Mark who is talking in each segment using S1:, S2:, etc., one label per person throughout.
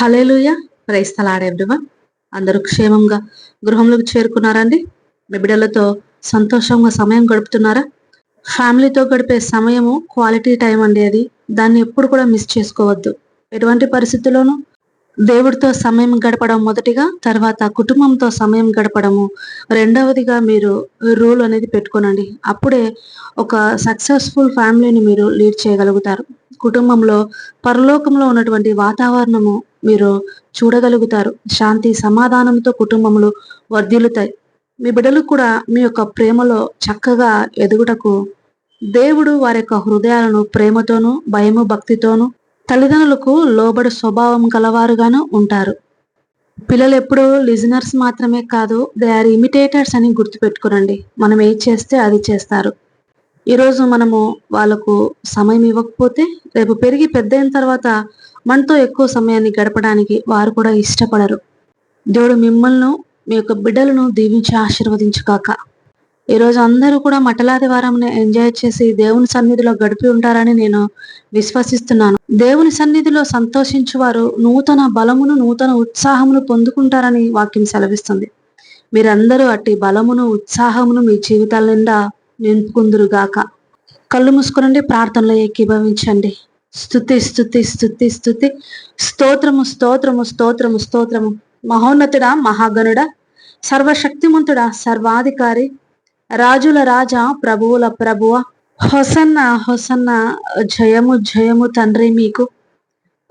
S1: Hallelujah క్రైస్తలాడ్ everyone. అందరూ క్షేమంగా గృహంలోకి చేరుకున్నారండి. మీ బిడ్డలతో సంతోషంగా సమయం గడుపుతున్నారా? ఫ్యామిలీతో గడిపే సమయము క్వాలిటీ టైం అండి అది. దాన్ని ఎప్పుడు కూడా మిస్ చేసుకోవద్దు. ఎటువంటి పరిస్థితుల్లోనూ దేవుడితో సమయం గడపడం మొదటిగా తర్వాత కుటుంబంతో సమయం గడపడము రెండవదిగా మీరు రూల్ అనేది పెట్టుకోనండి. అప్పుడే ఒక సక్సెస్ఫుల్ ఫ్యామిలీని మీరు లీడ్ చేయగలుగుతారు. కుటుంబంలో పరలోకంలో ఉన్నటువంటి వాతావరణము మీరు చూడగలుగుతారు. శాంతి సమాధానంతో కుటుంబములు వర్ధిల్లుతాయి. మీ బిడ్డలు కూడా మీ యొక్క ప్రేమలో చక్కగా ఎదుగుటకు దేవుడు వారి యొక్క హృదయాలను ప్రేమతోనూ భయము భక్తితోనూ తల్లిదండ్రులకు లోబడి స్వభావం గలవారుగాను ఉంటారు. పిల్లలు ఎప్పుడు లిజనర్స్ మాత్రమే కాదు దే ఆర్ ఇమిటేటర్స్ అని గుర్తుపెట్టుకోనండి. మనం ఏది చేస్తే అది చేస్తారు. ఈరోజు మనము వాళ్ళకు సమయం ఇవ్వకపోతే రేపు పెరిగి పెద్ద అయిన తర్వాత మనతో ఎక్కువ సమయాన్ని గడపడానికి వారు కూడా ఇష్టపడరు. దేవుడు మిమ్మల్ని మీ యొక్క బిడ్డలను దీవించి ఆశీర్వదించుకాక ఈరోజు అందరూ కూడా మటలాది వారం ఎంజాయ్ చేసి దేవుని సన్నిధిలో గడిపి ఉంటారని నేను విశ్వసిస్తున్నాను. దేవుని సన్నిధిలో సంతోషించు వారు నూతన బలమును నూతన ఉత్సాహమును పొందుకుంటారని వాక్యం సెలవిస్తుంది. మీరందరూ అట్టి బలమును ఉత్సాహమును మీ జీవితాల నిండా నింపుకుందురుగాక. కళ్ళు మూసుకునండి ప్రార్థనలో ఏకీభవించండి. స్థుతి స్థుతి స్థుతి స్థుతి స్తోత్రము స్తోత్రము స్తోత్రము స్తోత్రము. మహోన్నతుడా మహాగణుడా సర్వశక్తిమంతుడా సర్వాధికారి రాజుల రాజా ప్రభువుల ప్రభువ. హొసన్న హొసన్న జయము జయము తండ్రి మీకు.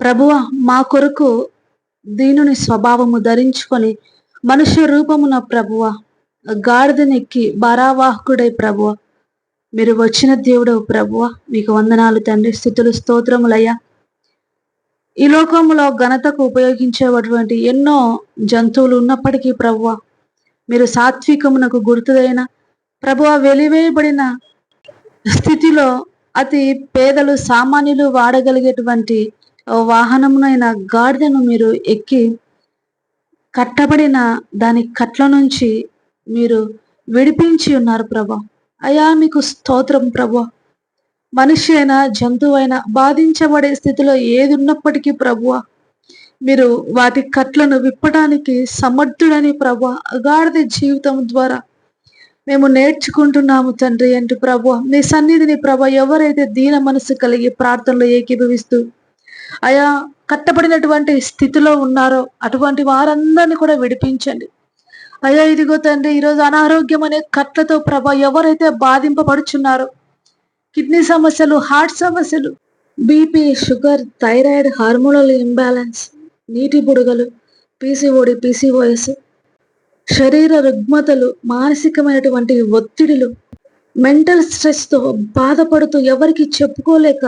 S1: ప్రభువ మా కొరకు దీనుని స్వభావము ధరించుకొని మనుష్య రూపమున ప్రభువ. గాడిదనెక్కి భారావాహకుడై ప్రభువ. మీరు వచ్చిన దేవుడు ప్రభువ. మీకు వందనాలు తండ్రి. స్థుతులు స్తోత్రములయ్యా. ఈ లోకంలో ఘనతకు ఉపయోగించేటువంటి ఎన్నో జంతువులు ఉన్నప్పటికీ ప్రభువ మీరు సాత్వికమునకు గుర్తుదైన ప్రభువ వెలివేయబడిన స్థితిలో అతి పేదలు సామాన్యులు వాడగలిగేటువంటి వాహనమునైన గాడిదను మీరు ఎక్కి కట్టబడిన దాని కట్ల నుంచి మీరు విడిపించి ఉన్నారు ప్రభా. అయా మీకు స్తోత్రం ప్రభా. మనిషి అయినా జంతువు అయినా బాధించబడే స్థితిలో ఏది ఉన్నప్పటికీ ప్రభువ మీరు వాటి కట్లను విప్పడానికి సమర్థుడని ప్రభు అగాడిద జీవితం ద్వారా మేము నేర్చుకుంటున్నాము తండ్రి అంటూ ప్రభు. మీ సన్నిధిని ప్రభ ఎవరైతే దీన మనసు కలిగి ప్రార్థనలో ఏకీభవిస్తూ అయా కట్టబడినటువంటి స్థితిలో ఉన్నారో అటువంటి వారందరినీ కూడా విడిపించండి. అయ్యా ఇదిగో తండ్రి ఈరోజు అనారోగ్యం అనే కట్లతో ప్రభ ఎవరైతే బాధింపబడుచున్నారో కిడ్నీ సమస్యలు హార్ట్ సమస్యలు BP sugar thyroid hormonal imbalance నీటి బుడగలు పీసీఓడి పీసీఓఎస్ శరీర రుగ్మతలు మానసికమైనటువంటి ఒత్తిడిలు మెంటల్ స్ట్రెస్తో బాధపడుతూ ఎవరికి చెప్పుకోలేక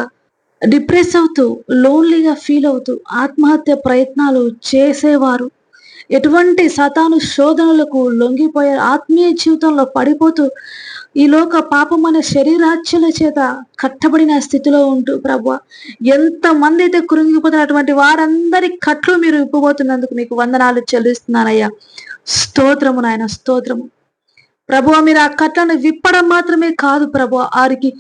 S1: డిప్రెస్ అవుతూ లోన్లీగా ఫీల్ అవుతూ ఆత్మహత్య ప్రయత్నాలు చేసేవారు. ఎటువంటి సతాను శోధనలకు లొంగిపోయే ఆత్మీయ జీవితంలో పడిపోతూ ఈ లోక పాపం అనే శరీరాచ్యుల చేత కట్టబడిన స్థితిలో ఉంటూ ప్రభు. ఎంతమంది అయితే కురింగిపోతున్నటువంటి వారందరి కట్లు మీరు ఇప్పుబోతున్నందుకు మీకు వందనాలు చెల్లిస్తున్నానయ్యా. స్తోత్రము నాయన స్తోత్రము. ప్రభు మీరు ఆ కట్లను విప్పడం మాత్రమే కాదు ప్రభు. వారికి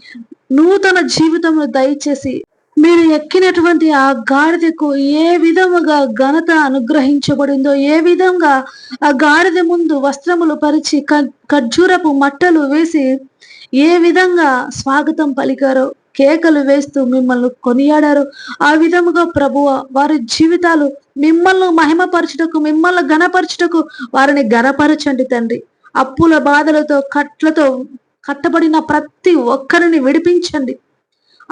S1: నూతన జీవితమును దయచేసి మీరు ఎక్కినటువంటి ఆ గాడిదకు ఏ విధముగా ఘనత అనుగ్రహించబడిందో ఏ విధంగా ఆ గాడిద ముందు వస్త్రములు పరిచి ఖర్జూరపు మట్టలు వేసి ఏ విధంగా స్వాగతం పలికారో కేకలు వేస్తూ మిమ్మల్ని కొనియాడారు ఆ విధముగా ప్రభువ వారి జీవితాలు మిమ్మల్ని మహిమపరచుటకు మిమ్మల్ని ఘనపరచుటకు వారిని ఘనపరచండి తండ్రి. అప్పుల బాధలతో కట్లతో కట్టబడిన ప్రతి ఒక్కరిని విడిపించండి.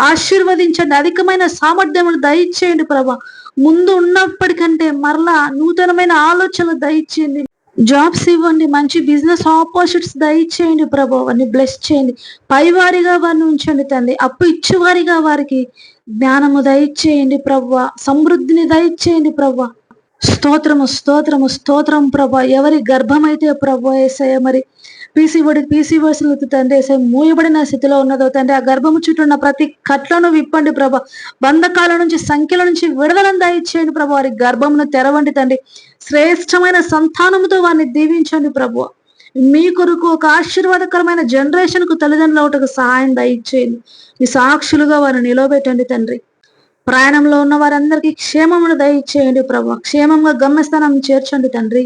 S1: ఆశీర్వదించండి అధికమైన సామర్థ్యము దయచేయండి ప్రభా. ముందు ఉన్నప్పటికంటే మరలా నూతనమైన ఆలోచనలు దయచేయండి. జాబ్స్ ఇవ్వండి మంచి బిజినెస్ ఆపర్చునిటీస్ దయచేయండి ప్రభు. వారిని బ్లెస్ చేయండి. పైవారిగా వారిని ఉంచండి తండ్రి. అప్పు ఇచ్చేవారిగా వారికి జ్ఞానము దయచేయండి ప్రభు. సమృద్ధిని దయచేయండి ప్రభు. స్తోత్రము స్తోత్రము స్తోత్రం ప్రభ. ఎవరి గర్భమైతే ప్రభు ఏసయ మరి పీసీబడి పీసీబస్లు తండ్రి ఏసై మూయబడిన స్థితిలో ఉన్నదో తండ్రి ఆ గర్భము చుట్టూ ఉన్న ప్రతి కట్లను విప్పండి ప్రభ. బంధకాల నుంచి సంఖ్యల నుంచి విడుదలను దయచేయండి ప్రభు. వారి గర్భమును తెరవండి తండ్రి. శ్రేష్టమైన సంతానముతో వారిని దీవించండి ప్రభు. మీ కొరకు ఒక ఆశీర్వాదకరమైన జనరేషన్కు తల్లిదండ్రులు ఒకటి సహాయం దయచేయండి. మీ సాక్షులుగా వారిని నిలవబెట్టండి తండ్రి. ప్రయాణంలో ఉన్న వారందరికీ క్షేమమును దయచేయండి ప్రభు. క్షేమంగా గమ్యస్థానం చేర్చండి తండ్రి.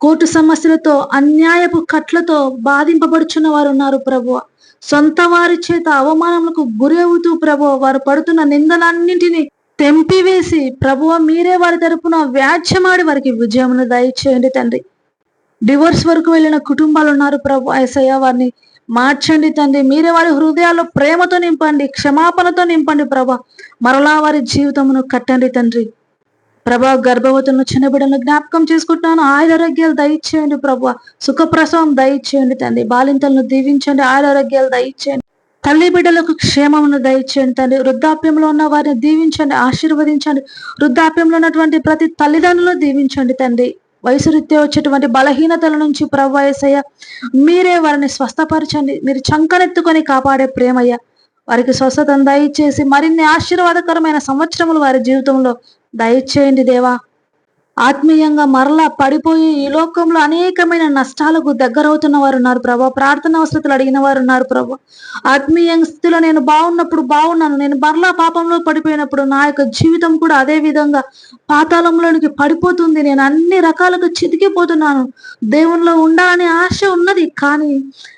S1: కోర్టు సమస్యలతో అన్యాయపు కట్లతో బాధింపబడుచున్న వారు ఉన్నారు ప్రభు సొంత వారి చేత అవమానములకు గురి అవుతూ ప్రభు వారు పడుతున్న నిందలన్నింటినీ తెంపివేసి ప్రభువ మీరే వారి తరపున వ్యాజ్యమాడి వారికి విజయమును దయచేయండి తండ్రి. డివోర్స్ వరకు వెళ్ళిన కుటుంబాలు ఉన్నారు ప్రభు ఐసయ్య వారిని మార్చండి తండ్రి. మీరే వారి హృదయాల్లో ప్రేమతో నింపండి క్షమాపణతో నింపండి ప్రభ మరలా వారి జీవితమును కట్టండి తండ్రి. ప్రభా గర్భవతులను చిన్నబిడ్డలను జ్ఞాపకం చేసుకుంటున్నాను. ఆరోగ్యాలు దయచేయండి ప్రభా. సుఖప్రసవం దయచేయండి తండ్రి. బాలింతలను దీవించండి. ఆరోగ్యాలు దయచేయండి. తల్లి బిడ్డలకు క్షేమమును దయచేయండి తండ్రి. వృద్ధాప్యంలో ఉన్న వారిని దీవించండి. ఆశీర్వదించండి. వృద్ధాప్యంలో ఉన్నటువంటి ప్రతి తల్లిదండ్రులను దీవించండి తండ్రి. వయసు రీత్యా వచ్చేటువంటి బలహీనతల నుంచి ప్రవ్వయసయ్య మీరే వారిని స్వస్థపరచండి. మీరు చంకనెత్తుకొని కాపాడే ప్రేమయ్య. వారికి స్వస్థతను దయచేసి మరిన్ని ఆశీర్వాదకరమైన సంవత్సరములు వారి జీవితంలో దయచేయండి దేవా. ఆత్మీయంగా మరలా పడిపోయి ఈ లోకంలో అనేకమైన నష్టాలకు దగ్గరవుతున్న వారు ఉన్నారు ప్రభా. ప్రార్థన అవసరతలు అడిగిన వారు ఉన్నారు ప్రభా. ఆత్మీయ స్థితిలో నేను బాగున్నప్పుడు బాగున్నాను. నేను మరలా పాపంలో పడిపోయినప్పుడు నా యొక్క జీవితం కూడా అదే విధంగా పాతాళంలోనికి పడిపోతుంది. నేను అన్ని రకాలుగా చితికిపోతున్నాను. దేవునిలో ఉండాలనే ఆశ ఉన్నది. కానీ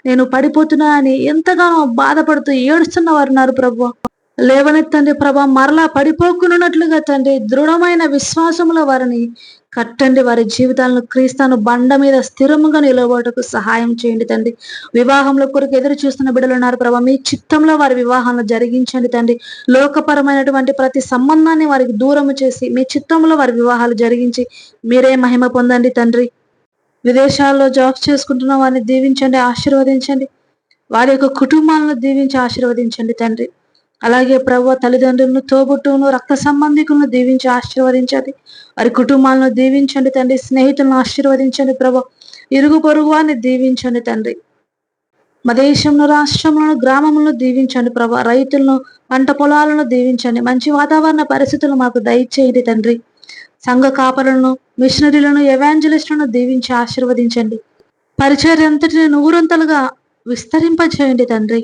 S1: నేను పడిపోతున్నానని ఎంతగానో బాధపడుతూ ఏడుస్తున్న వారు ఉన్నారు ప్రభు. లేవనెత్తండి ప్రభా మరలా పడిపోకున్నట్లుగా తండ్రి దృఢమైన విశ్వాసముల వారిని కట్టండి. వారి జీవితాలను క్రీస్తాను బండ మీద స్థిరముగా నిలబడటకు సహాయం చేయండి తండ్రి. వివాహంలో కొరకు ఎదురు చూస్తున్న బిడ్డలు ఉన్నారు ప్రభా మీ చిత్తంలో వారి వివాహాలను జరిగించండి తండ్రి. లోకపరమైనటువంటి ప్రతి సంబంధాన్ని వారికి దూరము చేసి మీ చిత్తంలో వారి వివాహాలు జరిగించి మీరే మహిమ పొందండి తండ్రి. విదేశాల్లో జాబ్ చేసుకుంటున్న వారిని దీవించండి ఆశీర్వదించండి. వారి యొక్క కుటుంబాలను దీవించి ఆశీర్వదించండి తండ్రి. అలాగే ప్రభు తల్లిదండ్రులను తోబుట్టును రక్త సంబంధికులను దీవించి ఆశీర్వదించండి. వారి కుటుంబాలను దీవించండి తండ్రి స్నేహితులను ఆశీర్వదించండి ప్రభు ఇరుగు పొరుగు వారిని దీవించండి తండ్రి. మా దేశంలో రాష్ట్రంలో గ్రామంలో దీవించండి ప్రభా రైతులను పంట పొలాలను దీవించండి. మంచి వాతావరణ పరిస్థితులు మాకు దయచేయండి తండ్రి. సంఘ కాపరులను మిషనరీలను ఎవాంజలిస్టులను దీవించి ఆశీర్వదించండి. పరిచర్య అంతటిని నూరంతలుగా విస్తరింపచేయండి తండ్రి.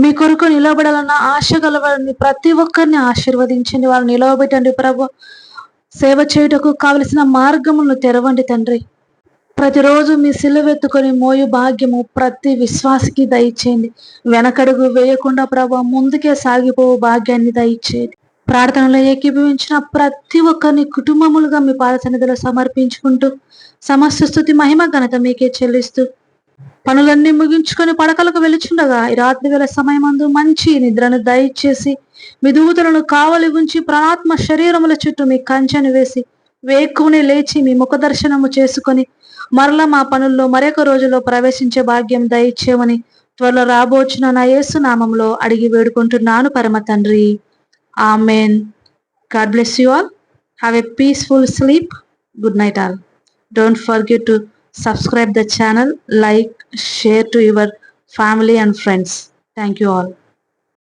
S1: మీ కొరకు నిలబడాలన్న ఆశ గలవారిని ప్రతి ఒక్కరిని ఆశీర్వదించండి. వాళ్ళని నిలవబెట్టండి ప్రభు. సేవ చేయుటకు కావలసిన మార్గములను తెరవండి తండ్రి. ప్రతిరోజు మీ సిలువెత్తుకొని మోయు భాగ్యము ప్రతి విశ్వాసకి దయచేయండి. వెనకడుగు వేయకుండా ప్రభు ముందుకే సాగిపోవు భాగ్యాన్ని దయచేయండి. ప్రార్థనలో ఏకీభవించిన ప్రతి ఒక్కరిని కుటుంబములుగా మీ పాద సన్నిధిలో సమర్పించుకుంటూ సమస్త స్థుతి మహిమ ఘనత మీకే చెల్లిస్తూ పనులన్నీ ముగించుకొని పడకలకు వెలుచుండగా ఈ రాత్రి వేళ సమయమందు మంచి నిద్రను దయచేసి మీ దూతలను కావలి ఉంచి ప్రాణాత్మ శరీరముల చుట్టూ మీ కంచెను వేసి వేక్కుని లేచి మీ ముఖ దర్శనము చేసుకొని మరల మా పనుల్లో మరొక రోజులో ప్రవేశించే భాగ్యం దయచేయమని త్వరలో రాబోచిన నా యేసు నామంలో అడిగి వేడుకుంటున్నాను పరమ తండ్రి. Amen. God bless you all. Have a peaceful sleep. Good night all. Don't forget to subscribe the channel like share to your family and friends. Thank you all